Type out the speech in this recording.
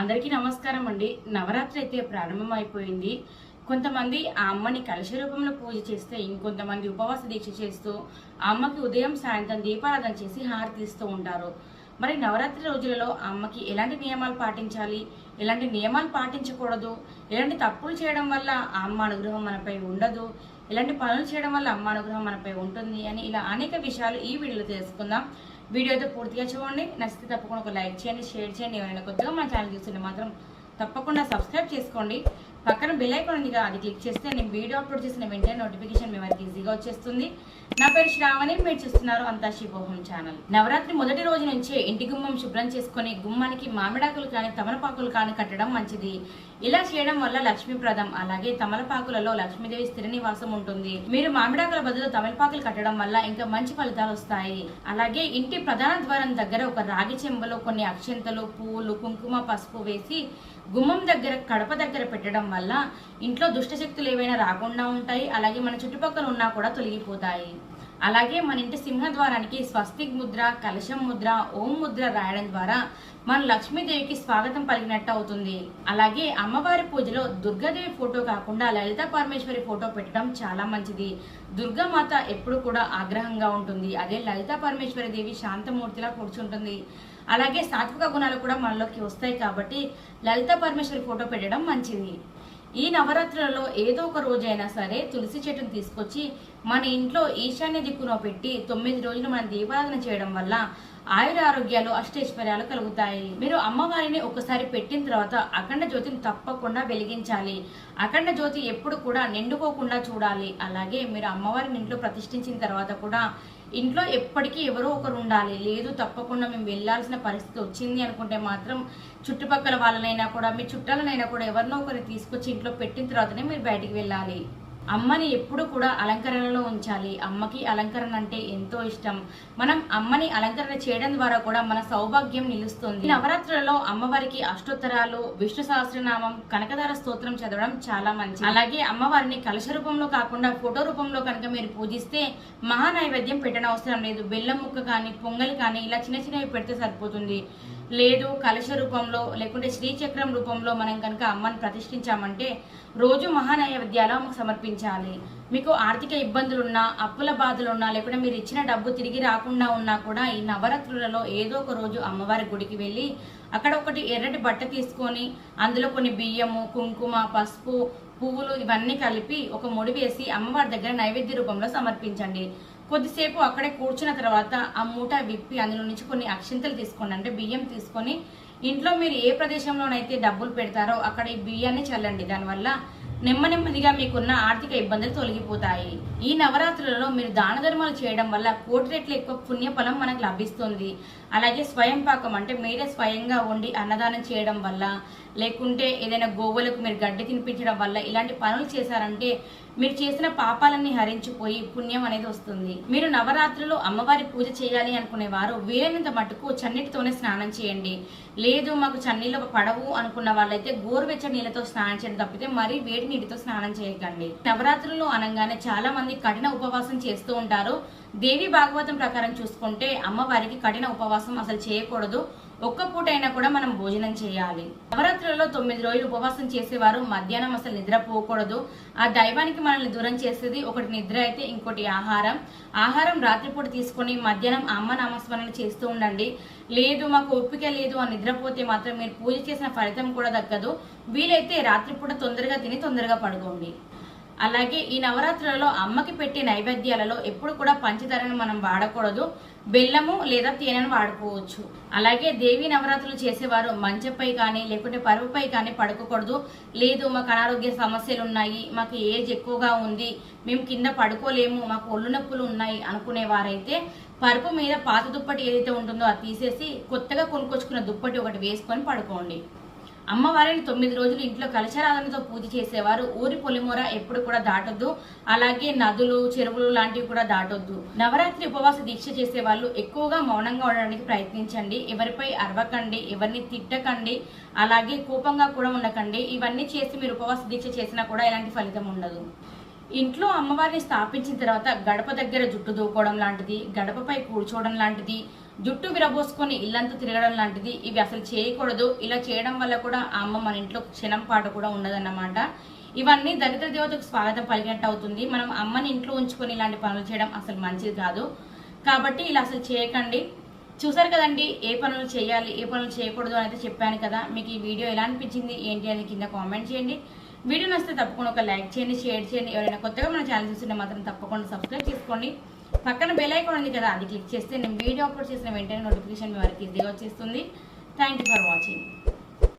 అందరికీ నమస్కారం అండి. నవరాత్రి అయితే ప్రారంభం అయిపోయింది కొంతమంది ఆ అమ్మని కలశ రూపంలో పూజ చేస్తే ఇంకొంతమంది ఉపవాస దీక్ష చేస్తూ ఆ అమ్మకి ఉదయం సాయంత్రం దీపారాధన చేసి హారతిస్తూ ఉంటారు. మరి నవరాత్రి రోజులలో ఆ అమ్మకి ఎలాంటి నియమాలు పాటించాలి? ఎలాంటి నియమాలు పాటించకూడదు? ఎలాంటి తప్పులు చేయడం వల్ల ఆ అమ్మ అనుగ్రహం మనపై ఉండదు? ఎలాంటి పనులు చేయడం వల్ల అమ్మ అనుగ్రహం మనపై ఉంటుంది? అని ఇలా అనేక విషయాలు ఈ వీడియోలో తెలుసుకుందాం. వీడియో అయితే పూర్తిగా చూడండి. నచ్చితే తప్పకుండా ఒక లైక్ చేయండి షేర్ చేయండి. ఎవరైనా కొత్తగా మన ఛానల్ చూస్తుంటే మాత్రం తప్పకుండా సబ్స్క్రైబ్ చేసుకోండి. పక్కన బెల్ ఐకాన్ ఉంది కదా అది క్లిక్ చేస్తే నేను వీడియో అప్లోడ్ చేసిన వెంటనే నోటిఫికేషన్ మీ వారికి ఈజీగా వచ్చేస్తుంది. నా పేరు శ్రావణి మీరు చూస్తున్నారు అంతా శివోహం ఛానల్ నవరాత్రి మొదటి రోజు నుంచే ఇంటి గుమ్మం శుభ్రం చేసుకొని గుమ్మానికి మామిడాకులు కానీ తమలపాకులు కానీ కట్టడం మంచిది. ఇలా చేయడం వల్ల లక్ష్మీప్రదం అలాగే తమలపాకులలో లక్ష్మీదేవి స్థిర నివాసం ఉంటుంది. మీరు మామిడాకుల బదులు తమలపాకులు కట్టడం వల్ల ఇంకా మంచి ఫలితాలు వస్తాయి. అలాగే ఇంటి ప్రధాన ద్వారం దగ్గర ఒక రాగి చెంబలో కొన్ని అక్షంతలు పూలు కుంకుమ పసుపు వేసి గుమ్మం దగ్గర కడప దగ్గర పెట్టడం వల్ల ఇంట్లో దుష్టశక్తులు ఏవైనా రాకుండా ఉంటాయి అలాగే మన చుట్టుపక్కల ఉన్నా కూడా తొలగిపోతాయి. అలాగే మన ఇంటి సింహద్వారానికి స్వస్తిక్ ముద్ర కలశం ముద్ర ఓం ముద్ర రాయడం ద్వారా మన లక్ష్మీదేవికి స్వాగతం పలికినట్టు అవుతుంది. అలాగే అమ్మవారి పూజలో దుర్గాదేవి ఫోటో కాకుండా లలిత పరమేశ్వరి ఫోటో పెట్టడం చాలా మంచిది. దుర్గామాత ఎప్పుడు కూడా ఆగ్రహంగా ఉంటుంది. అదే లలిత పరమేశ్వరి దేవి శాంతమూర్తిలా కూర్చుంటుంది. అలాగే సాత్విక గుణాలు కూడా మనలోకి వస్తాయి కాబట్టి లలిత పరమేశ్వరి ఫోటో పెట్టడం మంచిది. ఈ నవరాత్రులలో ఏదో ఒక రోజైనా సరే తులసి చెట్టును తీసుకొచ్చి మన ఇంట్లో ఈశాన్య దిక్కున పెట్టి తొమ్మిది రోజులు మనం దీపారాధన చేయడం వల్ల ఆయుర ఆరోగ్యాలు అష్టైశ్వర్యాలు కలుగుతాయి. మీరు అమ్మవారిని ఒకసారి పెట్టిన తర్వాత అఖండ జ్యోతిని తప్పకుండా వెలిగించాలి. అఖండ జ్యోతి ఎప్పుడు కూడా నిండుకోకుండా చూడాలి. అలాగే మీరు అమ్మవారిని ఇంట్లో ప్రతిష్ఠించిన తర్వాత కూడా ఇంట్లో ఎప్పటికీ ఎవరో ఒకరు ఉండాలి. లేదు తప్పకుండా మేము వెళ్ళాల్సిన పరిస్థితి వచ్చింది అనుకుంటే మాత్రం చుట్టుపక్కల వాళ్ళనైనా కూడా మీ చుట్టాలనైనా కూడా ఎవరినో ఒకరిని తీసుకొచ్చి ఇంట్లో పెట్టిన తర్వాతనే మీరు బయటికి వెళ్ళాలి. అమ్మని ఎప్పుడు కూడా అలంకరణలో ఉంచాలి. అమ్మకి అలంకరణ అంటే ఎంతో ఇష్టం. మనం అమ్మని అలంకరణ చేయడం ద్వారా కూడా మన సౌభాగ్యం నిలుస్తుంది. నవరాత్రులలో అమ్మవారికి అష్టోత్తరాలు విష్ణు సహస్రనామం కనకదార స్తోత్రం చదవడం చాలా మంచి అలాగే అమ్మవారిని కలశ రూపంలో కాకుండా ఫోటో రూపంలో కనుక మీరు పూజిస్తే మహా నైవేద్యం పెట్టడం అవసరం లేదు. బెల్లం ముక్క కానీ పొంగల్ కానీ ఇలా చిన్న చిన్నవి పెడితే సరిపోతుంది. లేదు కలశ రూపంలో లేకుంటే శ్రీచక్రం రూపంలో మనం కనుక అమ్మని ప్రతిష్ఠించామంటే రోజు మహానైవేద్యాలు ఆమెకు సమర్పించాలి. మీకు ఆర్థిక ఇబ్బందులున్నా అప్పుల బాధలున్నా లేకుంటే మీరు ఇచ్చిన డబ్బు తిరిగి రాకుండా ఉన్నా కూడా ఈ నవరాత్రులలో ఏదో ఒక రోజు అమ్మవారి గుడికి వెళ్ళి అక్కడ ఒకటి ఎర్రటి బట్ట తీసుకొని అందులో కొన్ని బియ్యము కుంకుమ పసుపు పువ్వులు ఇవన్నీ కలిపి ఒక ముడి వేసి అమ్మవారి దగ్గర నైవేద్య రూపంలో సమర్పించండి. కొద్దిసేపు అక్కడే కూర్చున్న తర్వాత ఆ మూట విప్పి అందులో నుంచి కొన్ని అక్షింతలు తీసుకోండి. అంటే బియ్యం తీసుకొని ఇంట్లో మీరు ఏ ప్రదేశంలోనైతే డబ్బులు పెడతారో అక్కడ ఈ బియ్యాన్ని చల్లండి. దానివల్ల నెమ్మ నెమ్మదిగా మీకున్న ఆర్థిక ఇబ్బందులు తొలగిపోతాయి. ఈ నవరాత్రులలో మీరు దాన ధర్మాలు చేయడం వల్ల కోటి రెట్లు ఎక్కువ పుణ్యఫలం మనకు లభిస్తుంది. అలాగే స్వయం పాకం అంటే మీరే స్వయంగా వండి అన్నదానం చేయడం వల్ల లేకుంటే ఏదైనా గోవులకు మీరు గడ్డి తినిపించడం వల్ల ఇలాంటి పనులు చేశారంటే మీరు చేసిన పాపాలన్నీ హరించిపోయి పుణ్యం అనేది వస్తుంది. మీరు నవరాత్రులు అమ్మవారి పూజ చేయాలి అనుకునే వారు వీలైనంత మటుకు చన్నీటితోనే స్నానం చేయండి. లేదు మాకు చన్నీళ్ళు పడవు అనుకున్న వాళ్ళైతే గోరువెచ్చ నీళ్ళతో స్నానం చేయడం తప్పితే మరీ వేడి నీటితో స్నానం చేయకండి. నవరాత్రులు అనగానే చాలా మంది కఠిన ఉపవాసం చేస్తూ ఉంటారు. దేవి భాగవతం ప్రకారం చూసుకుంటే అమ్మవారికి కఠిన ఉపవాసం అసలు చేయకూడదు. ఒక్క పూట అయినా కూడా మనం భోజనం చేయాలి. నవరాత్రులలో తొమ్మిది రోజులు ఉపవాసం చేసేవారు మధ్యాహ్నం అసలు నిద్రపోకూడదు. ఆ దైవానికి మనల్ని దూరం చేసేది ఒకటి నిద్ర అయితే ఇంకోటి ఆహారం. ఆహారం రాత్రిపూట తీసుకొని మధ్యాహ్నం అమ్మ నామస్మరణ చేస్తూ ఉండండి. లేదు మాకు ఓపిక లేదు అని నిద్రపోతే మాత్రం మీరు పూజ చేసిన ఫలితం కూడా దక్కదు. వీలైతే రాత్రిపూట తొందరగా తిని తొందరగా పడుకోండి. అలాగే ఈ నవరాత్రులలో అమ్మకి పెట్టే నైవేద్యాలలో ఎప్పుడు కూడా పంచదారను మనం వాడకూడదు. బెల్లము లేదా తేనెను వాడుకోవచ్చు. అలాగే దేవి నవరాత్రులు చేసేవారు మంచపై కానీ లేకుంటే పరుపుపై కానీ పడుకోకూడదు. లేదు మాకు అనారోగ్య సమస్యలు ఉన్నాయి మాకు ఏజ్ ఎక్కువగా ఉంది మేము కింద పడుకోలేము మాకు ఒళ్ళు నొప్పులు ఉన్నాయి అనుకునేవారైతే పరుపు మీద పాత దుప్పటి ఏదైతే ఉంటుందో అది తీసేసి కొత్తగా కొనుక్కొచ్చుకున్న దుప్పటి ఒకటి వేసుకొని పడుకోండి. అమ్మవారిని తొమ్మిది రోజులు ఇంట్లో కలశారాధనతో పూజ చేసేవారు. ఊరి పొలిమూర ఎప్పుడు కూడా దాటొద్దు. అలాగే నదులు చెరువులు లాంటివి కూడా దాటొద్దు. నవరాత్రి ఉపవాస దీక్ష చేసే వాళ్ళు ఎక్కువగా మౌనంగా ఉండడానికి ప్రయత్నించండి. ఎవరిపై అరవకండి ఎవరిని తిట్టకండి అలాగే కోపంగా కూడా ఉండకండి. ఇవన్నీ చేసి మీరు ఉపవాస దీక్ష చేసినా కూడా ఎలాంటి ఫలితం ఉండదు. ఇంట్లో అమ్మవారిని స్థాపించిన తర్వాత గడప దగ్గర జుట్టు దూకోవడం లాంటిది గడపపై కూర్చోవడం లాంటిది జుట్టు విరబోసుకొని ఇల్లంతా తిరగడం లాంటిది ఇవి అసలు చేయకూడదు. ఇలా చేయడం వల్ల కూడా ఆ అమ్మ మన ఇంట్లో క్షణం పాట కూడా ఉండదన్నమాట ఇవన్నీ దరిద్ర దేవతకు స్వాగతం పలికినట్టు అవుతుంది మనం అమ్మని ఇంట్లో ఉంచుకొని ఇలాంటి పనులు చేయడం అసలు మంచిది కాదు. కాబట్టి ఇలా అసలు చేయకండి. చూసారు కదండి ఏ పనులు చేయాలి ఏ పనులు చేయకూడదు అనేది చెప్పాను కదా. మీకు ఈ వీడియో ఎలా అనిపించింది ఏంటి అని కింద కామెంట్ చేయండి. వీడియో నచ్చితే తప్పకుండా ఒక లైక్ చేయండి షేర్ చేయండి. ఎవరైనా కొత్తగా మన ఛానల్ చూస్తుంటే మాత్రం తప్పకుండా సబ్స్క్రైబ్ చేసుకోండి. పక్కన బెల్ ఐకాన్ ఉంది కదా అది క్లిక్ చేస్తే నేను వీడియో అప్లోడ్ చేసిన వెంటనే నోటిఫికేషన్ మీ వారికి ఇదిగా వచ్చేస్తుంది. Thank you for watching